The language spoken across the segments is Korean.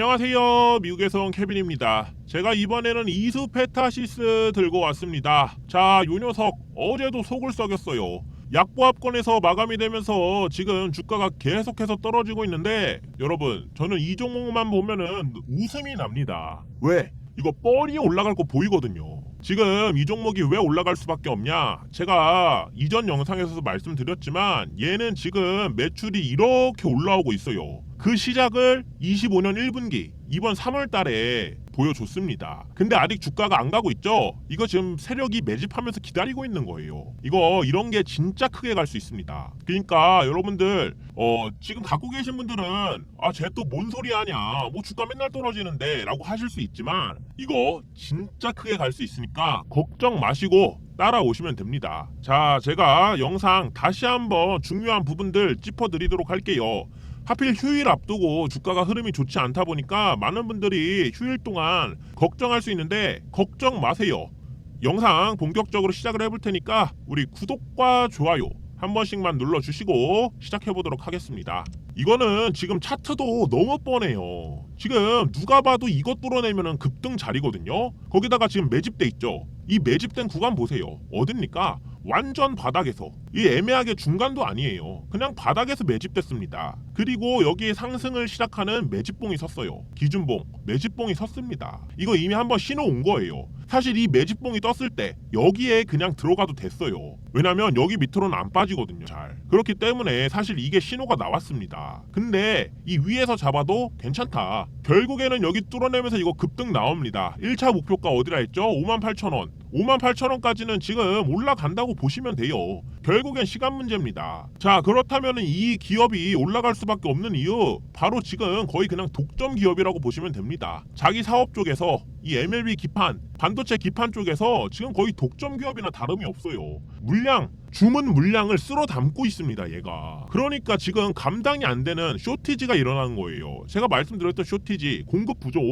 안녕하세요. 미국에서 온 케빈입니다. 제가 이번에는 이수페타시스 들고 왔습니다. 자, 요 녀석 어제도 속을 썩였어요. 약보합권에서 마감이 되면서 지금 주가가 계속해서 떨어지고 있는데 여러분 저는 이 종목만 보면은 웃음이 납니다. 왜? 이거 뻔히 올라갈 거 보이거든요. 지금 이 종목이 왜 올라갈 수밖에 없냐? 제가 이전 영상에서도 말씀드렸지만 얘는 지금 매출이 이렇게 올라오고 있어요. 그 시작을 25년 1분기 이번 3월 달에 보여줬습니다. 근데 아직 주가가 안 가고 있죠? 이거 지금 세력이 매집하면서 기다리고 있는 거예요. 이거 이런 게 진짜 크게 갈 수 있습니다. 그러니까 여러분들 어 지금 갖고 계신 분들은 아 쟤 또 뭔 소리 하냐 뭐 주가 맨날 떨어지는데 라고 하실 수 있지만 이거 진짜 크게 갈 수 있으니까 걱정 마시고 따라오시면 됩니다. 자 제가 영상 다시 한번 중요한 부분들 짚어드리도록 할게요. 하필 휴일 앞두고 주가가 흐름이 좋지 않다 보니까 많은 분들이 휴일 동안 걱정할 수 있는데 걱정 마세요. 영상 본격적으로 시작을 해볼 테니까 우리 구독과 좋아요 한 번씩만 눌러주시고 시작해 보도록 하겠습니다. 이거는 지금 차트도 너무 뻔해요. 지금 누가 봐도 이것 뚫어내면 급등 자리거든요. 거기다가 지금 매집돼 있죠. 이 매집된 구간 보세요. 어딥니까? 완전 바닥에서 이 애매하게 중간도 아니에요. 그냥 바닥에서 매집됐습니다. 그리고 여기에 상승을 시작하는 매집봉이 섰어요. 기준봉, 매집봉이 섰습니다. 이거 이미 한번 신호 온 거예요. 사실 이 매집봉이 떴을 때 여기에 그냥 들어가도 됐어요. 왜냐면 여기 밑으로는 안 빠지거든요. 잘. 그렇기 때문에 사실 이게 신호가 나왔습니다. 근데 이 위에서 잡아도 괜찮다. 결국에는 여기 뚫어내면서 이거 급등 나옵니다. 1차 목표가 어디라 했죠? 58,000원. 58,000원까지는 지금 올라간다고 보시면 돼요. 결국엔 시간 문제입니다. 자, 그렇다면 이 기업이 올라갈 수밖에 없는 이유 바로 지금 거의 그냥 독점 기업이라고 보시면 됩니다. 자기 사업 쪽에서 이 MLB 기판, 반도체 기판 쪽에서 지금 거의 독점 기업이나 다름이 없어요. 물량 주문 물량을 쓸어 담고 있습니다, 얘가. 그러니까 지금 감당이 안 되는 쇼티지가 일어나는 거예요. 제가 말씀드렸던 쇼티지, 공급 부족.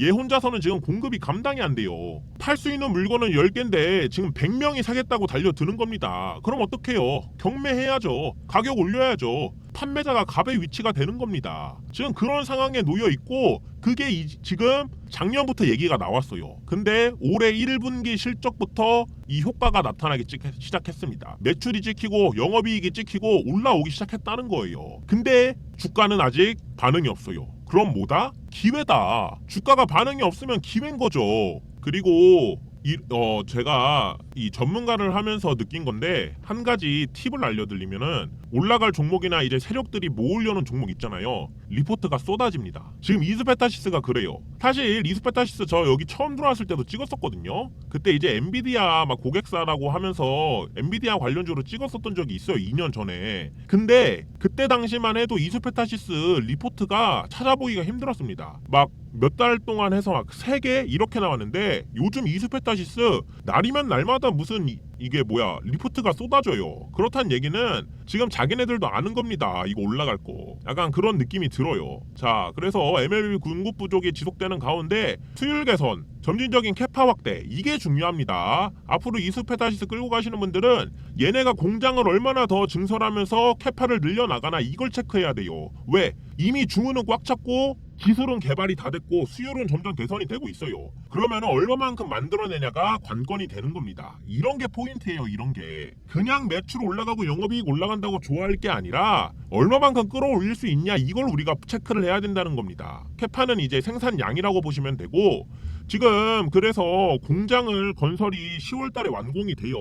얘 혼자서는 지금 공급이 감당이 안 돼요. 팔 수 있는 물건은 10개인데 지금 100명이 사겠다고 달려드는 겁니다. 그럼 어떡해요? 경매해야죠. 가격 올려야죠. 판매자가 갑의 위치가 되는 겁니다. 지금 그런 상황에 놓여 있고 그게 이- 지금 작년부터 얘기가 나왔어요. 근데 올해 1분기 실적부터 이 효과가 나타나기 찍- 시작했습니다. 매출이 찍히고 영업이익이 찍히고 올라오기 시작했다는 거예요. 근데 주가는 아직 반응이 없어요. 그럼 뭐다? 기회다. 주가가 반응이 없으면 기회인 거죠. 그리고 이, 어, 제가 이 전문가를 하면서 느낀 건데 한 가지 팁을 알려드리면은 올라갈 종목이나 이제 세력들이 모으려는 종목 있잖아요. 리포트가 쏟아집니다. 지금 이스페타시스가 그래요. 사실 이스페타시스 저 여기 처음 들어왔을 때도 찍었었거든요. 그때 이제 엔비디아 막 고객사라고 하면서 엔비디아 관련주로 찍었었던 적이 있어요. 2년 전에. 근데 그때 당시만 해도 이스페타시스 리포트가 찾아보기가 힘들었습니다. 막 몇 달 동안 해서 막세개 이렇게 나왔는데 요즘 이스페타 시스 날이면 날마다 무슨 이, 이게 뭐야 리포트가 쏟아져요. 그렇다는 얘기는 지금 자기네들도 아는 겁니다. 이거 올라갈 거. 약간 그런 느낌이 들어요. 자, 그래서 MLB 공급 부족이 지속되는 가운데 수율 개선, 점진적인 캐파 확대 이게 중요합니다. 앞으로 이스페타시스 끌고 가시는 분들은 얘네가 공장을 얼마나 더 증설하면서 캐파를 늘려나가나 이걸 체크해야 돼요. 왜? 이미 주문은 꽉 찼고 기술은 개발이 다 됐고 수율은 점점 개선이 되고 있어요. 그러면 얼마만큼 만들어내냐가 관건이 되는 겁니다. 이런 게 포인트예요. 이런 게 그냥 매출 올라가고 영업이익 올라간다고 좋아할 게 아니라 얼마만큼 끌어올릴 수 있냐 이걸 우리가 체크를 해야 된다는 겁니다. 캐파는 이제 생산량이라고 보시면 되고 지금 그래서 공장을 건설이 10월 달에 완공이 돼요.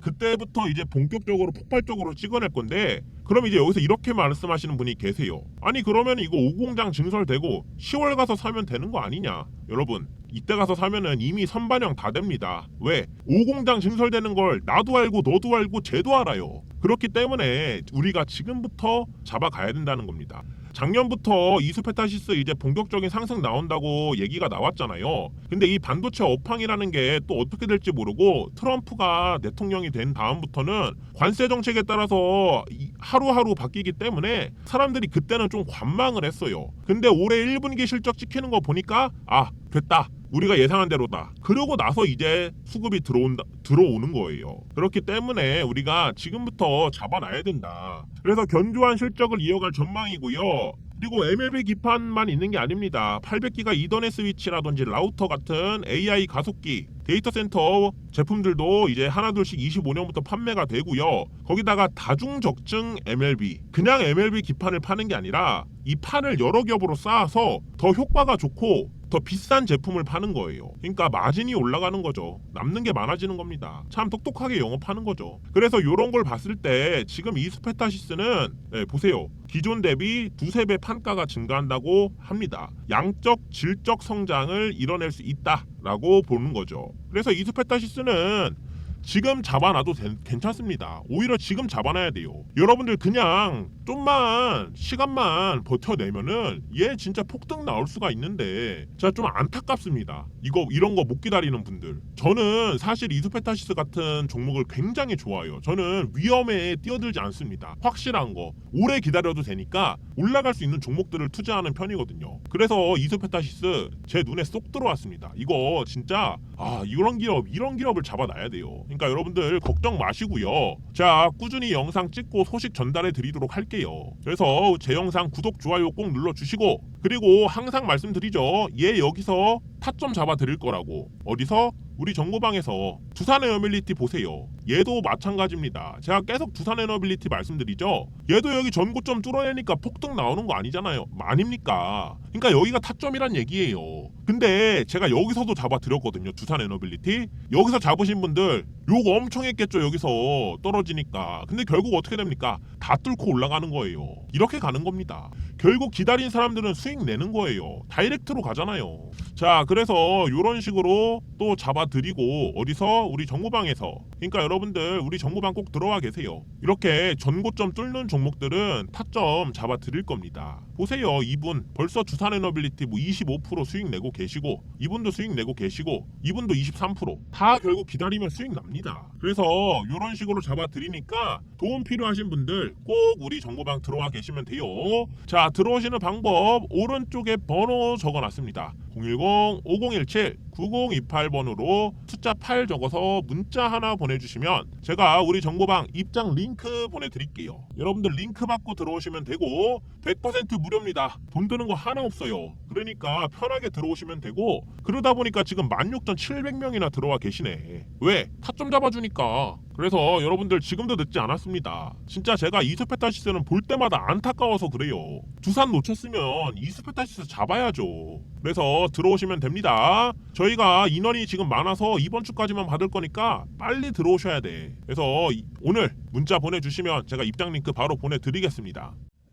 그때부터 이제 본격적으로 폭발적으로 찍어낼 건데 그럼 이제 여기서 이렇게 말씀하시는 분이 계세요. 아니 그러면 이거 5공장 증설되고 10월 가서 사면 되는 거 아니냐? 여러분 이때 가서 사면은 이미 선반영 다 됩니다. 왜? 5공장 증설되는 걸 나도 알고 너도 알고 쟤도 알아요. 그렇기 때문에 우리가 지금부터 잡아가야 된다는 겁니다. 작년부터 이스페타시스 이제 본격적인 상승 나온다고 얘기가 나왔잖아요. 근데 이 반도체 업황이라는 게 또 어떻게 될지 모르고 트럼프가 대통령이 된 다음부터는 관세 정책에 따라서 이- 하루하루 바뀌기 때문에 사람들이 그때는 좀 관망을 했어요. 근데 올해 1분기 실적 찍히는 거 보니까 아 됐다. 우리가 예상한 대로다. 그러고 나서 이제 수급이 들어온다 들어오는 거예요. 그렇기 때문에 우리가 지금부터 잡아놔야 된다. 그래서 견조한 실적을 이어갈 전망이고요. 그리고 MLB 기판만 있는 게 아닙니다. 800기가 이더넷 스위치라든지 라우터 같은 AI 가속기, 데이터 센터 제품들도 이제 하나둘씩 25년부터 판매가 되고요. 거기다가 다중적증 MLB, 그냥 MLB 기판을 파는 게 아니라 이 판을 여러 겹으로 쌓아서 더 효과가 좋고 더 비싼 제품을 파는 거예요. 그러니까 마진이 올라가는 거죠. 남는 게 많아지는 겁니다. 참 똑똑하게 영업하는 거죠. 그래서 이런 걸 봤을 때 지금 이 스페타시스는 네, 보세요. 기존 대비 두세 배 판가가 증가한다고 합니다. 양적 질적 성장을 이뤄낼 수 있다라고 보는 거죠. 그래서 이 스페타시스는 지금 잡아놔도 된- 괜찮습니다. 오히려 지금 잡아놔야 돼요. 여러분들 그냥 좀만 시간만 버텨내면은 얘 진짜 폭등 나올 수가 있는데 진짜 좀 안타깝습니다. 이거 이런 거 못 기다리는 분들. 저는 사실 이스페타시스 같은 종목을 굉장히 좋아해요. 저는 위험에 뛰어들지 않습니다. 확실한 거 오래 기다려도 되니까 올라갈 수 있는 종목들을 투자하는 편이거든요. 그래서 이스페타시스 제 눈에 쏙 들어왔습니다. 이거 진짜 아 이런 기업 이런 기업을 잡아놔야 돼요. 그러니까 여러분들 걱정 마시고요. 자 꾸준히 영상 찍고 소식 전달해 드리도록 할게요. 그래서 제 영상 구독 좋아요 꼭 눌러 주시고 그리고 항상 말씀드리죠. 얘 여기서 타점 잡아 드릴 거라고 어디서 우리 정보방에서 두산 에어빌리티 보세요. 얘도 마찬가지입니다. 제가 계속 두산 에어빌리티 말씀드리죠. 얘도 여기 전고점 뚫어내니까 폭등 나오는 거 아니잖아요. 아닙니까? 그러니까 여기가 타점이란 얘기예요. 근데 제가 여기서도 잡아 드렸거든요. 두산 에너빌리티. 여기서 잡으신 분들 욕 엄청 했겠죠. 여기서 떨어지니까. 근데 결국 어떻게 됩니까? 다 뚫고 올라가는 거예요. 이렇게 가는 겁니다. 결국 기다린 사람들은 수익 내는 거예요. 다이렉트로 가잖아요. 자, 그래서 이런 식으로 또 잡아드리고 어디서 우리 정보방에서 그러니까 여러분들 우리 정보방 꼭 들어와 계세요. 이렇게 전고점 뚫는 종목들은 타점 잡아드릴 겁니다. 보세요, 이분 벌써 두산에너빌리티 뭐 25% 수익 내고 계시고 이분도 수익 내고 계시고 이분도 23%다 결국 기다리면 수익 납니다. 그래서 이런 식으로 잡아드리니까 도움 필요하신 분들 꼭 우리 정보방 들어와 계시면 돼요. 자 들어오시는 방법 오른쪽에 번호 적어놨습니다. 010-5017-9028번으로 숫자 8 적어서 문자 하나 보내주시면 제가 우리 정보방 입장 링크 보내드릴게요. 여러분들 링크 받고 들어오시면 되고 100% 무료입니다. 돈 드는 거 하나 없어요. 그러니까 편하게 들어오시면 되고 그러다 보니까 지금 16,700명이나 들어와 계시네. 왜? 타점 잡아주니까. 그래서 여러분들 지금도 늦지 않았습니다. 진짜 제가 이스페타시스는 볼 때마다 안타까워서 그래요. 두산 놓쳤으면 이스페타시스 잡아야죠. 그래서 들어오시면 됩니다. 저희가 인원이 지금 많아서 이번 주까지만 받을 거니까 빨리 들어오셔야 돼. 그래서 이- 오늘 문자 보내주시면 제가 입장 링크 바로 보내드리겠습니다.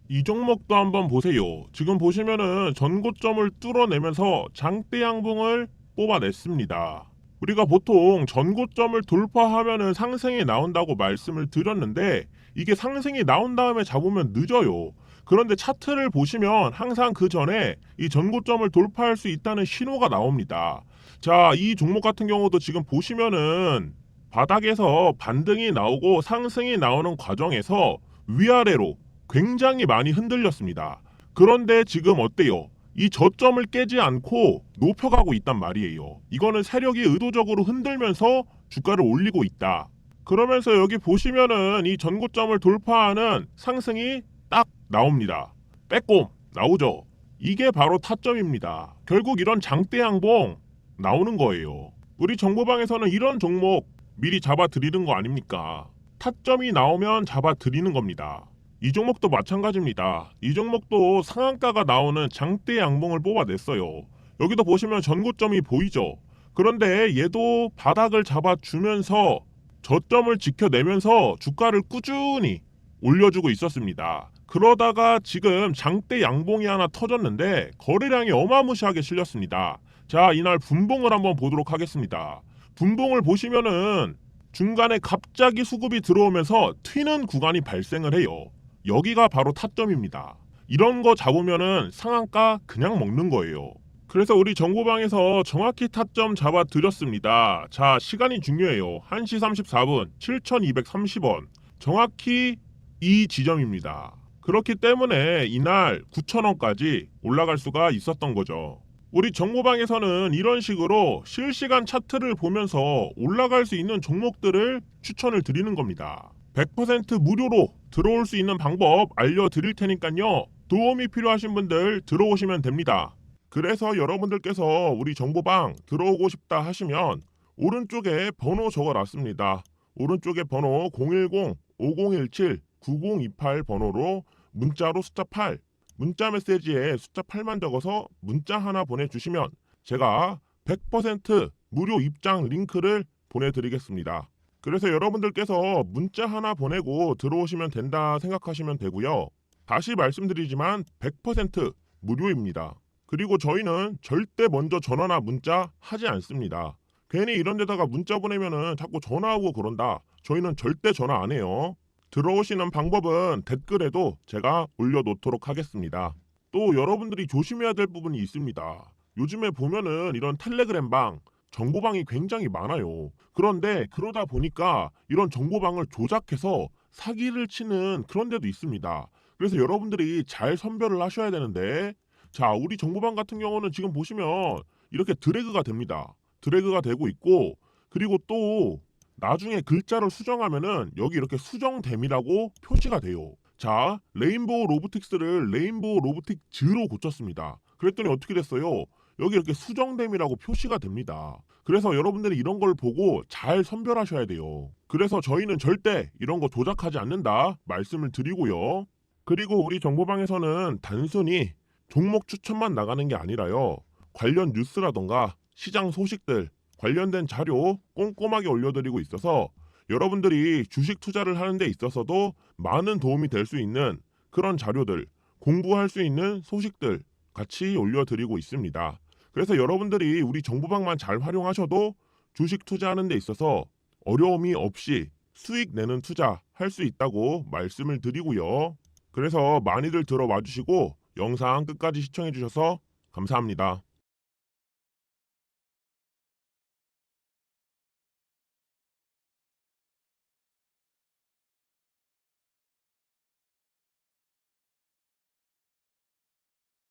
이 종목도 한번 보세요. 지금 보시면은 전고점을 뚫어내면서 장대 양봉을 뽑아냈습니다. 우리가 보통 전고점을 돌파하면은 상승이 나온다고 말씀을 드렸는데 이게 상승이 나온 다음에 잡으면 늦어요. 그런데 차트를 보시면 항상 그 전에 이 전고점을 돌파할 수 있다는 신호가 나옵니다. 자, 이 종목 같은 경우도 지금 보시면은 바닥에서 반등이 나오고 상승이 나오는 과정에서 위아래로 굉장히 많이 흔들렸습니다. 그런데 지금 어때요? 이 저점을 깨지 않고 높여가고 있단 말이에요. 이거는 세력이 의도적으로 흔들면서 주가를 올리고 있다. 그러면서 여기 보시면은 이 전고점을 돌파하는 상승이 딱 나옵니다. 빼꼼 나오죠. 이게 바로 타점입니다. 결국 이런 장대 양봉 나오는 거예요. 우리 정보방에서는 이런 종목 미리 잡아 드리는 거 아닙니까? 타점이 나오면 잡아 드리는 겁니다. 이 종목도 마찬가지입니다. 이 종목도 상한가가 나오는 장대 양봉을 뽑아냈어요. 여기도 보시면 전고점이 보이죠. 그런데 얘도 바닥을 잡아주면서 저점을 지켜내면서 주가를 꾸준히 올려주고 있었습니다. 그러다가 지금 장대 양봉이 하나 터졌는데 거래량이 어마무시하게 실렸습니다. 자, 이날 분봉을 한번 보도록 하겠습니다. 분봉을 보시면은 중간에 갑자기 수급이 들어오면서 튀는 구간이 발생을 해요. 여기가 바로 타점입니다. 이런 거 잡으면은 상한가 그냥 먹는 거예요. 그래서 우리 정보방에서 정확히 타점 잡아 드렸습니다. 자, 시간이 중요해요. 1시 34분 7,230원. 정확히 이 지점입니다. 그렇기 때문에 이날 9,000원까지 올라갈 수가 있었던 거죠. 우리 정보방에서는 이런 식으로 실시간 차트를 보면서 올라갈 수 있는 종목들을 추천을 드리는 겁니다. 100% 무료로 들어올 수 있는 방법 알려드릴 테니까요. 도움이 필요하신 분들 들어오시면 됩니다. 그래서 여러분들께서 우리 정보방 들어오고 싶다 하시면 오른쪽에 번호 적어 놨습니다. 오른쪽에 번호 010-5017-9028 번호로 문자로 숫자 8, 문자 메시지에 숫자 8만 적어서 문자 하나 보내주시면 제가 100% 무료 입장 링크를 보내드리겠습니다. 그래서 여러분들께서 문자 하나 보내고 들어오시면 된다 생각하시면 되고요. 다시 말씀드리지만 100% 무료입니다. 그리고 저희는 절대 먼저 전화나 문자 하지 않습니다. 괜히 이런 데다가 문자 보내면은 자꾸 전화하고 그런다. 저희는 절대 전화 안 해요. 들어오시는 방법은 댓글에도 제가 올려놓도록 하겠습니다. 또 여러분들이 조심해야 될 부분이 있습니다. 요즘에 보면은 이런 텔레그램 방, 정보방이 굉장히 많아요. 그런데 그러다 보니까 이런 정보방을 조작해서 사기를 치는 그런 데도 있습니다. 그래서 여러분들이 잘 선별을 하셔야 되는데 자, 우리 정보방 같은 경우는 지금 보시면 이렇게 드래그가 됩니다. 드래그가 되고 있고 그리고 또 나중에 글자를 수정하면은 여기 이렇게 수정됨이라고 표시가 돼요. 자, 레인보우 로보틱스를 레인보우 로보틱 즈로 고쳤습니다. 그랬더니 어떻게 됐어요? 여기 이렇게 수정됨이라고 표시가 됩니다. 그래서 여러분들이 이런 걸 보고 잘 선별하셔야 돼요. 그래서 저희는 절대 이런 거 조작하지 않는다 말씀을 드리고요. 그리고 우리 정보방에서는 단순히 종목 추천만 나가는 게 아니라요. 관련 뉴스라던가 시장 소식들, 관련된 자료 꼼꼼하게 올려드리고 있어서 여러분들이 주식 투자를 하는 데 있어서도 많은 도움이 될 수 있는 그런 자료들, 공부할 수 있는 소식들 같이 올려드리고 있습니다. 그래서 여러분들이 우리 정보방만 잘 활용하셔도 주식 투자하는 데 있어서 어려움이 없이 수익 내는 투자 할 수 있다고 말씀을 드리고요. 그래서 많이들 들어와 주시고 영상 끝까지 시청해 주셔서 감사합니다.